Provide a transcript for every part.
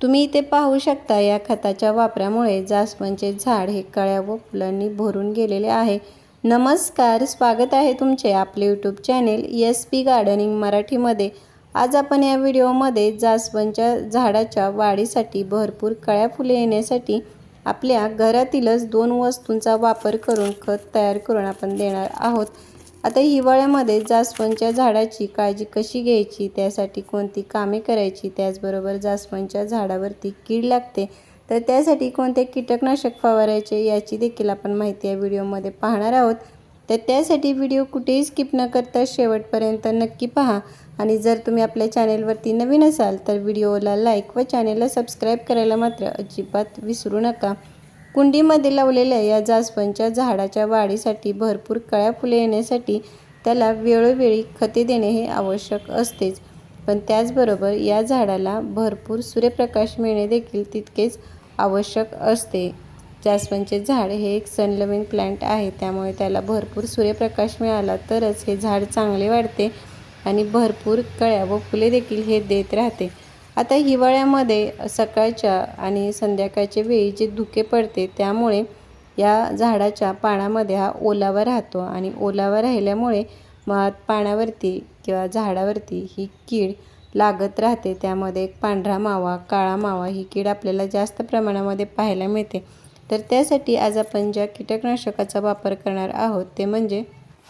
तुम्ही इथे पाहू शकता या खताच्या वापरामुळे जास्वंदचे झाड हे कळ्या व फुलांनी भरून गेलेले आहे. नमस्कार स्वागत आहे तुमचे आपले YouTube channel S P gardening मराठीमध्ये. आज आपण या व्हिडिओमध्ये जास्वंदच्या झाडाच्या वाढीसाठी भरपूर कळ्या फुले येण्यासाठी आपल्या घरातीलच दोन वस्तूंचा वापर करून खत तयार करून आपण देणार आहोत. आता हिवाळ्यामध्ये जास्वंदच्या झाडाची काळजी कशी घ्यायची? त्यासाठी कोणती कामे करायची? त्याचबरोबर जास्वंदच्या झाडावरती कीड लागते तर त्यासाठी कोणते कीटकनाशक फवारायचे याची देखील आपण माहिती या व्हिडिओमध्ये पाहणार आहोत. तर त्यासाठी व्हिडिओ कुठेही स्किप न करता शेवटपर्यंत नक्की पहा. आणि जर तुम्ही आपल्या चॅनेलवरती नवीन असाल तर व्हिडिओला लाईक व चॅनेलला सबस्क्राईब करायला मात्र अजिबात विसरू नका. कुंडीमध्ये लावलेल्या या जास्वंदच्या झाडाच्या वाढीसाठी भरपूर कळ्या फुले येण्यासाठी त्याला वेळोवेळी खते देणे हे आवश्यक असतेच. पण त्याचबरोबर या झाडाला भरपूर सूर्यप्रकाश मिळणे देखील तितकेच आवश्यक असते. जास्वंदचे झाड हे एक सनलविंग प्लांट आहे. त्यामुळे त्याला भरपूर सूर्यप्रकाश मिळाला तरच हे झाड चांगले वाढते आणि भरपूर कळ्या व फुले देखील हे देत राहते. आता हिवाळ्यामध्ये सकाळच्या आणि संध्याकाळच्या वेळी जे धुके पडते त्यामुळे या झाडाच्या पानामध्ये हा ओलावा राहतो आणि ओलावा राहिल्यामुळे मग पाण्यावरती किंवा झाडावरती ही कीड लागत राहते. त्यामध्ये एक पांढरा मावा काळा मावा ही कीड आपल्याला जास्त प्रमाणामध्ये पाहायला मिळते. तर त्यासाठी आज आपण ज्या कीटकनाशकाचा वापर करणार आहोत ते म्हणजे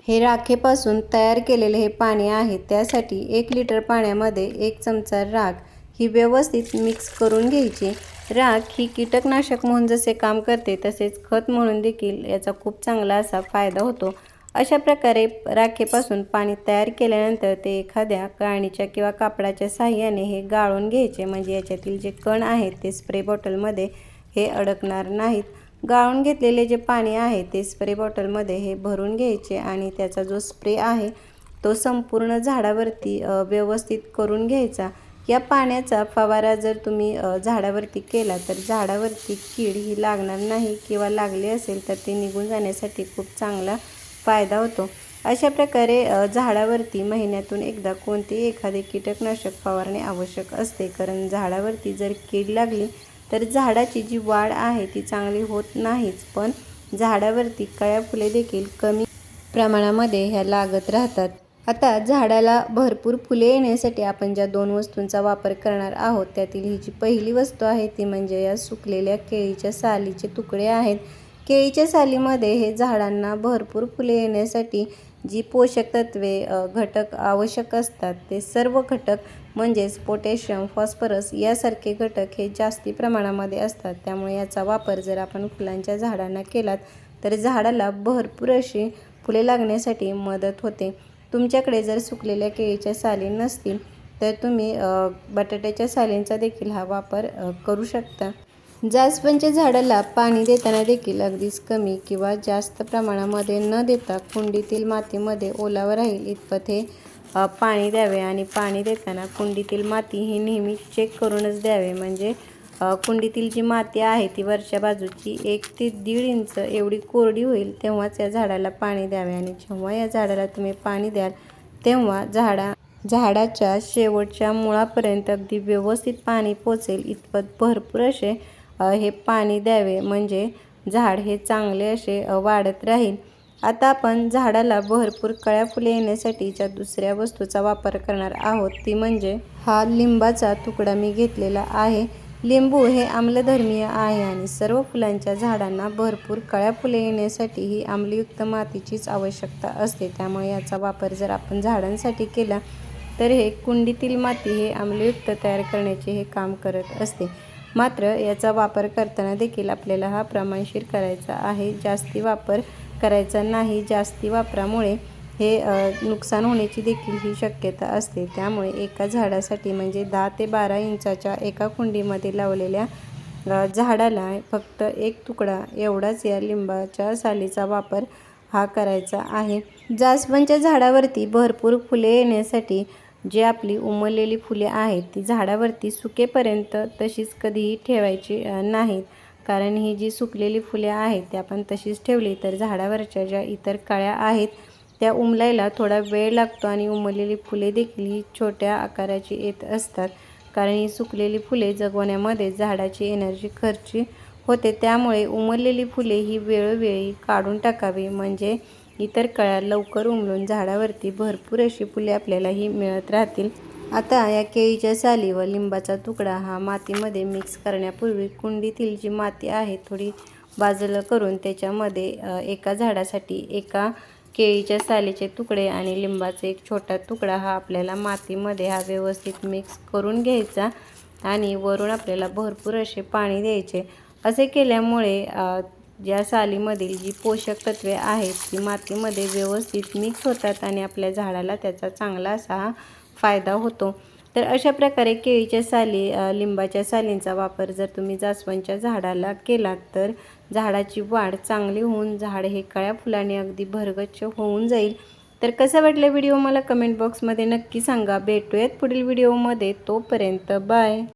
हे राखेपासून तयार केलेले हे पाणी आहे. त्यासाठी एक लिटर पाण्यामध्ये एक चमचा राख ही व्यवस्थित मिक्स करून घ्यायची. राख ही कीटकनाशक म्हणून जसे काम करते तसेच खत म्हणून देखील याचा खूप चांगला असा फायदा होतो. अशा प्रकारे राखेपासून पाणी तयार केल्यानंतर ते एखाद्या गाळणीच्या किंवा कापडाच्या साह्याने हे गाळून घ्यायचे. म्हणजे याच्यातील जे कण आहेत ते स्प्रे बॉटलमध्ये हे अडकणार नाहीत. गाळून घेतलेले जे पाणी आहे ते स्प्रे बॉटलमध्ये हे भरून घ्यायचे आणि त्याचा जो स्प्रे आहे तो संपूर्ण झाडावरती व्यवस्थित करून घ्यायचा. या पाण्याचा फवारा जर तुम्ही झाडावरती केला तर झाडावरती कीड ही लागणार नाही किंवा लागली असेल तर ते निघून जाण्यासाठी खूप चांगला फायदा होतो. अशा प्रकारे झाडावरती महिन्यातून एकदा कोणतेही एखादे कीटकनाशक फवारणे आवश्यक असते. कारण झाडावरती जर कीड लागली तर झाडाची जी वाढ आहे ती चांगली होत नाहीच. पण झाडावरती कळ्या फुले देखील कमी प्रमाणामध्ये ह्या लागत राहतात. आता झाडाला भरपूर फुले येण्यासाठी आपण ज्या दोन वस्तूंचा वापर करणार आहोत त्यातील ही जी पहिली वस्तू आहे ती म्हणजे या सुकलेल्या केळीच्या सालीचे तुकडे आहेत. केळीच्या सालीमध्ये हे झाडांना भरपूर फुले येण्यासाठी जी पोषक तत्वे घटक आवश्यक असतात ते सर्व घटक म्हणजेच पोटॅशियम फॉस्फरस यासारखे घटक हे जास्ती प्रमाणामध्ये असतात. त्यामुळे याचा वापर जर आपण फुलांच्या झाडांना केलात तर झाडाला भरपूर अशी फुले लागण्यासाठी मदत होते. तुमच्याकडे जर सुकलेल्या केळीच्या साली नसतील तर तुम्ही बटाट्याच्या सालींचा देखील हा वापर करू शकता. जास्वंदच्या झाडाला पाणी देताना देखील अगदीच कमी किंवा जास्त प्रमाणामध्ये न देता कुंडीतील मातीमध्ये ओलावा राहील इतपत हे पाणी द्यावे. आणि पाणी देताना कुंडीतील माती ही नेहमी चेक करूनच द्यावे. म्हणजे कुंडीतील जी माती आहे ती वरच्या बाजूची एक ते दीड इंच एवढी कोरडी होईल तेव्हाच या झाडाला पाणी द्यावे. आणि जेव्हा या झाडाला तुम्ही पाणी द्याल तेव्हा झाडा झाडाच्या शेवटच्या मुळापर्यंत अगदी व्यवस्थित पाणी पोचेल. इतपत भरपूर असे हे पाणी द्यावे. म्हणजे झाड हे चांगले असे वाढत राहील. आता आपण झाडाला भरपूर कळ्या फुले येण्यासाठीच्या दुसऱ्या वस्तूचा वापर करणार आहोत ती म्हणजे हा लिंबाचा तुकडा मी घेतलेला आहे. लिंबू हे आम्लधर्मीय आहे आणि सर्व फुलांच्या झाडांना भरपूर कळ्या फुले येण्यासाठी ही आम्लयुक्त मातीचीच आवश्यकता असते. त्यामुळे याचा वापर जर आपण झाडांसाठी केला तर हे कुंडीतील माती हे आम्लयुक्त तयार करण्याचे हे काम करत असते. मात्र याचा वापर करताना देखील आपल्याला हा प्रमाणशीर करायचा आहे. जास्ती वापर करायचा नाही. जास्ती वापरामुळे हे नुकसान होण्याची देखील ही शक्यता असते. त्यामुळे एका झाडासाठी म्हणजे दहा ते बारा इंचाच्या एका कुंडीमध्ये लावलेल्या झाडाला फक्त एक तुकडा एवढाच या लिंबाच्या सालीचा वापर हा करायचा आहे. जास्वंदच्या झाडावरती भरपूर फुले येण्यासाठी जी आपली उमललेली फुले आहेत ती झाडावरती सुकेपर्यंत तशीच कधीही ठेवायची नाहीत. कारण ही जी सुकलेली फुले आहेत त्या आपण तशीच ठेवली तर झाडावरच्या ज्या इतर कळ्या आहेत त्या उमलायला थोडा वेळ लागतो आणि उमललेली फुले देखील ही छोट्या आकाराची येत असतात. कारण ही सुकलेली फुले जगवण्यामध्ये झाडाची एनर्जी खर्ची होते. त्यामुळे उमललेली फुले ही वेळोवेळी काढून टाकावी. म्हणजे इतर कळ्या लवकर उमलून झाडावरती भरपूर अशी फुले आपल्यालाही मिळत राहतील. आता या केळीच्या साली व लिंबाचा तुकडा हा मातीमध्ये मिक्स करण्यापूर्वी कुंडीतील जी माती आहे थोडी बाजूला करून त्याच्यामध्ये एका झाडासाठी एका केळीच्या सालीचे तुकडे आणि लिंबाचा एक छोटा तुकडा हा आपल्याला मातीमध्ये हा व्यवस्थित मिक्स करून घ्यायचा आणि वरून आपल्याला भरपूर असे पाणी द्यायचे. असे केल्यामुळे ज्या सालीमधील जी पोषक तत्वे आहेत ती मातीमध्ये व्यवस्थित मिक्स होतात आणि आपल्या झाडाला त्याचा चांगला असा फायदा होतो. तर अशा प्रकारे केळीच्या साली लिंबाच्या सालींचा वापर जर तुम्ही जास्वंदच्या झाडाला केलात तर झाडाची वाढ चांगली होऊन झाड हे काळ्या फुलाने अगदी भरगच्च होऊन जाईल. तर कसा वाटलं व्हिडिओ मला कमेंट बॉक्समध्ये नक्की सांगा. भेटूयात पुढील व्हिडिओमध्ये. तोपर्यंत बाय.